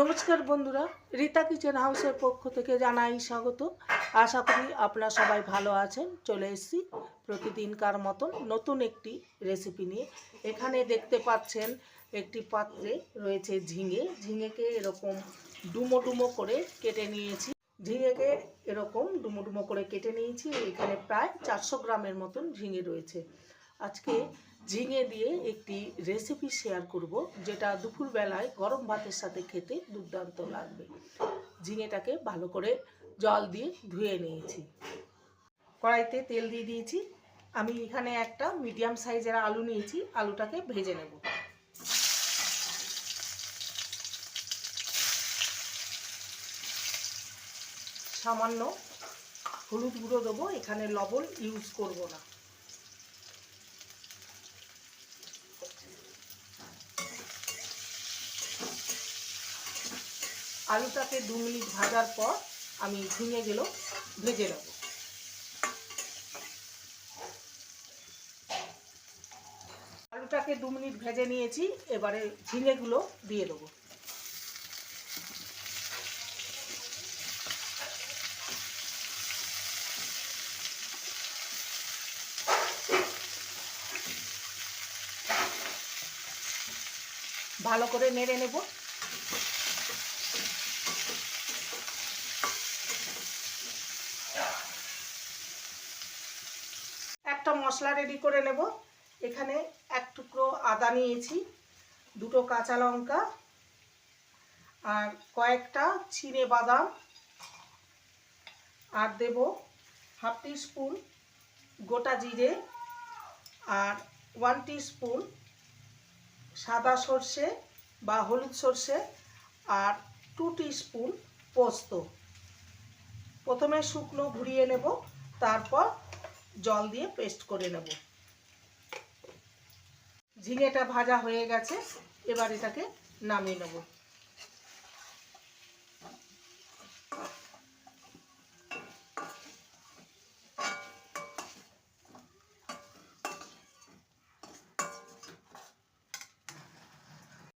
নমস্কার বন্ধুরা, রীতা কিচেন হাউসের পক্ষ থেকে জানাই স্বাগত। আশা করি আপনারা সবাই ভালো আছেন। চলে এসেছি প্রতিদিনকার মতন নতুন একটি রেসিপি নিয়ে। এখানে দেখতে পাচ্ছেন একটি পাত্রে রয়েছে ঝিঙে। ঝিঙেকে এরকম ডুমো ডুমো করে কেটে নিয়েছি। ঝিঙেকে এরকম ডুমো ডুমো করে কেটে নিয়েছি। এখানে প্রায় চারশো গ্রামের মতন ঝিঙে রয়েছে। আজকে ঝিঙে দিয়ে একটি রেসিপি শেয়ার করব, যেটা দুপুরবেলায় গরম ভাতের সাথে খেতে দুর্দান্ত লাগবে। ঝিঙেটাকে ভালো করে জল দিয়ে ধুয়ে নিয়েছি। কড়াইতে তেল দিয়ে দিয়েছি। আমি এখানে একটা মিডিয়াম সাইজের আলু নিয়েছি। আলুটাকে ভেজে নেব। সামান্য হলুদ গুঁড়ো দেবো। এখানে লবণ ইউজ করব না। আলুটাকে দু মিনিট ভাজার পর আমি ঝিঙেগুলো ভেজে নেব। আলুটাকে দু মিনিট ভেজে নিয়েছি, এবারে ঝিঙেগুলো দিয়ে দেবো। ভালো করে নেড়ে নেব। একটা মশলা রেডি করে নেব। এখানে এক টুকরো আদা নিয়েছি, দুটো কাঁচা লঙ্কা আর কয়েকটা চিনে বাদাম আর দেব হাফ স্পুন গোটা জিরে আর ওয়ান স্পুন সাদা সর্ষে বা হলুদ সর্ষে আর টু স্পুন পোস্ত। প্রথমে শুকনো ঘুরিয়ে নেব, তারপর জল দিয়ে পেস্ট করে নেব। ঝিঙেটা ভাজা হয়ে গেছে, এবার এটাকে নামিয়ে নেব।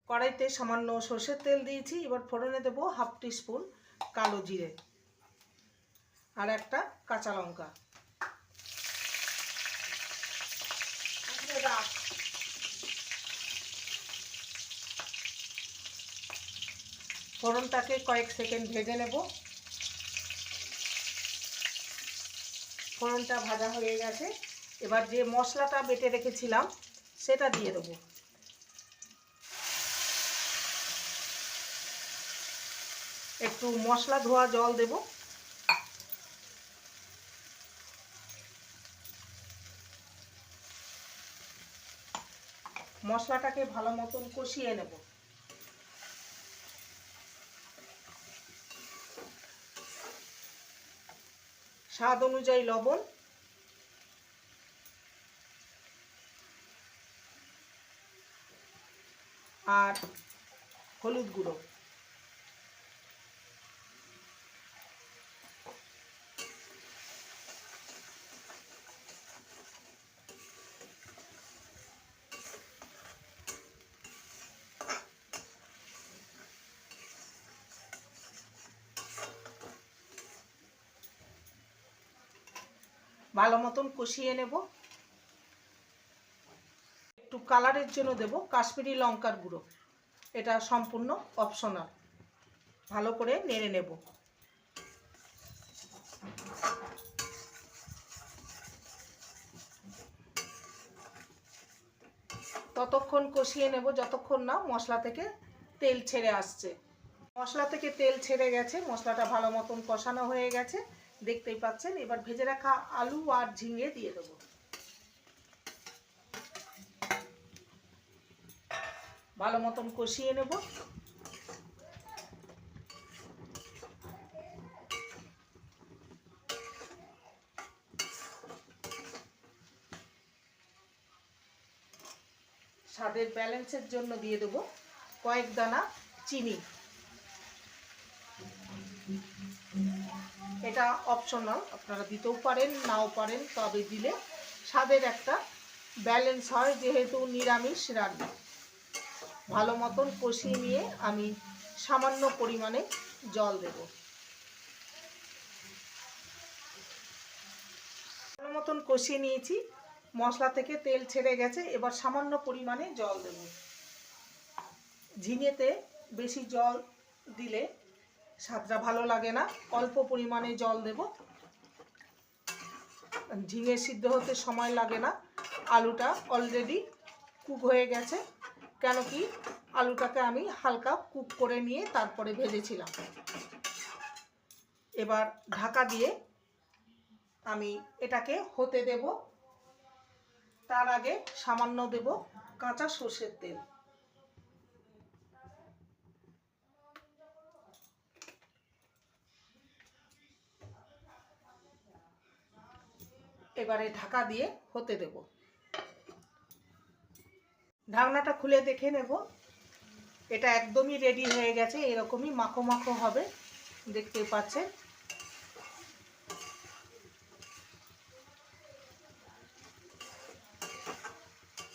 কড়াইতে সামান্য সর্ষের তেল দিয়েছি, এবার ফোড়নে দেবো হাফ স্পুন কালো জিরে আর একটা কাঁচা লঙ্কা। ফোড়নটাকে কয়েক সেকেন্ড ভেজে নেব। ফোড়নটা ভাজা হয়ে গেছে। এবার যে মশলাটা বেটে রেখেছিলাম, সেটা দিয়ে দেবো। একটু মশলা ধোয়া জল দেব। মশলাটাকে ভালো মতন কষিয়ে নেব। স্বাদ অনুযায়ী লবণ। আর হলুদ গুঁড়ো। ভালো মতন কষিয়ে নেব। একটু কালারের জন্য দেব কাশ্মীরি লঙ্কার গুঁড়ো। এটা সম্পূর্ণ অপশনাল ভালো করে নেড়ে নেব। ততক্ষণ কষিয়ে নেব, যতক্ষণ না মশলা থেকে তেল ছেড়ে আসছে। মশলা থেকে তেল ছেড়ে গেছে, মশলাটা ভালো মতন কষানো হয়ে গেছে। দেখতেই পাচ্ছেন, এবার ভেজে রাখা আলু আর ঝিঙে দিয়ে দেবো। ভালো মতন কষিয়ে নেব। স্বাদের ব্যালেন্সের জন্য দিয়ে দেবো কয়েক দানা চিনি। এটা অপশনাল আপনারা দিতেও পারেন, নাও পারেন, তবে দিলে স্বাদের একটা ব্যালেন্স হয়, যেহেতু নিরামিষ রান্না। ভালো মতন কষিয়ে নিয়ে আমি সামান্য পরিমাণে জল দেব। ভালো মতন কষিয়ে নিয়েছি, মশলা থেকে তেল ছেড়ে গেছে, এবার সামান্য পরিমাণে জল দেব। ঝিঙেতে বেশি জল দিলে স্বাদটা ভালো লাগে না। অল্প পরিমাণে জল দেব। ঝিঙে সিদ্ধ হতে সময় লাগে না। আলুটা অলরেডি কুক হয়ে গেছে। কেন কি? আলুটাকে আমি হালকা কুক করে নিয়ে তারপরে ভেজেছিলাম। এবার ঢাকা দিয়ে আমি এটাকে হতে দেব। তার আগে সামান্য দেব কাঁচা সর্ষের তেল। এবারে ঢাকা দিয়ে হতে দেব। ঢাকনাটা খুলে দেখে নেব। এটা একদমই রেডি হয়ে গেছে, এরকমই মাখো মাখো হবে, দেখতে পাচ্ছেন।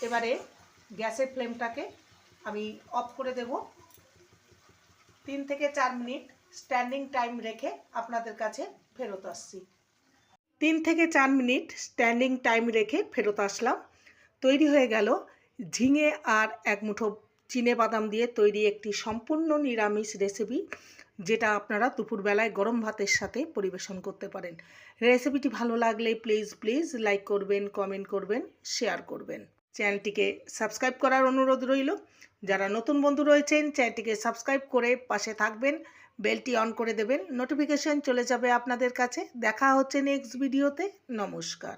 এবারে গ্যাসের ফ্লেমটাকে আমি অফ করে দেব। তিন থেকে চার মিনিট স্ট্যান্ডিং টাইম রেখে আপনাদের কাছে ফেরত আসছি। তিন থেকে চার মিনিট স্ট্যান্ডিং টাইম রেখে ফেরত আসলাম। তৈরি হয়ে গেল ঝিঙে আর এক মুঠো চিনে বাদাম দিয়ে তৈরি একটি সম্পূর্ণ নিরামিষ রেসিপি যেটা আপনারা দুপুরবেলায় গরম ভাতের সাথে পরিবেশন করতে পারেন। রেসিপিটি ভালো লাগলে প্লিজ প্লিজ লাইক করবেন কমেন্ট করবেন শেয়ার করবেন। চ্যানেলটিকে সাবস্ক্রাইব করার অনুরোধ রইল। যারা নতুন বন্ধু রয়েছেন, চ্যানেলটিকে সাবস্ক্রাইব করে পাশে থাকবেন। বেলটি অন করে দেবেন। নোটিফিকেশন চলে যাবে আপনাদের কাছে। দেখা হচ্ছে নেক্সট ভিডিওতে নমস্কার।